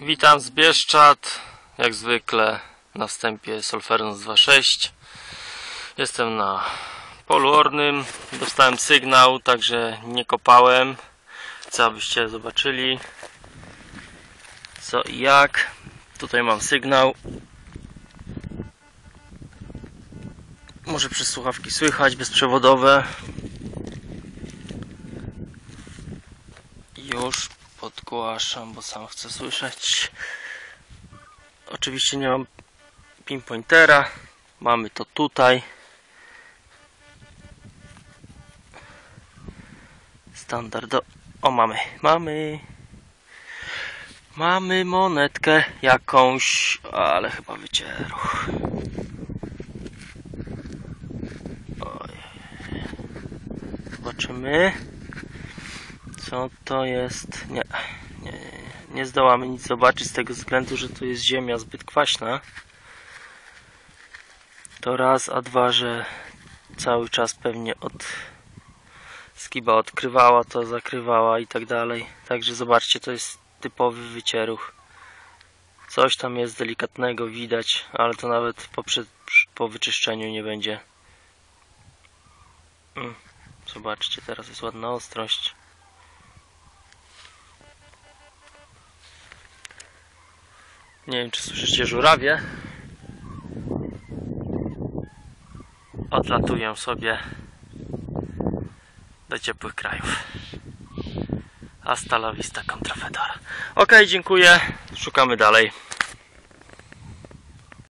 Witam z Bieszczad, jak zwykle na wstępie Solfernos 2.6 Jestem na polu ornym, dostałem sygnał, także nie kopałem. Chcę abyście zobaczyli? Co i jak? Tutaj mam sygnał. Może przez słuchawki słychać, bezprzewodowe. Już podgłaszam, bo sam chcę słyszeć. Oczywiście nie mam pinpointera. Mamy to tutaj. Standardo. O, mamy, mamy. Mamy monetkę jakąś, ale chyba wycieru. Zobaczymy. Co to jest? Nie, nie, nie, zdołamy nic zobaczyć z tego względu, że tu jest ziemia zbyt kwaśna. To raz, a dwa, że cały czas pewnie od skiba odkrywała to, zakrywała i tak dalej. Także zobaczcie, to jest typowy wycieruch. Coś tam jest delikatnego, widać, ale to nawet po, po wyczyszczeniu nie będzie. Mm, Zobaczcie, teraz jest ładna ostrość. Nie wiem, czy słyszycie żurawie. Odlatuję sobie do ciepłych krajów. Hasta la vista, contrafedora. Ok, dziękuję. Szukamy dalej.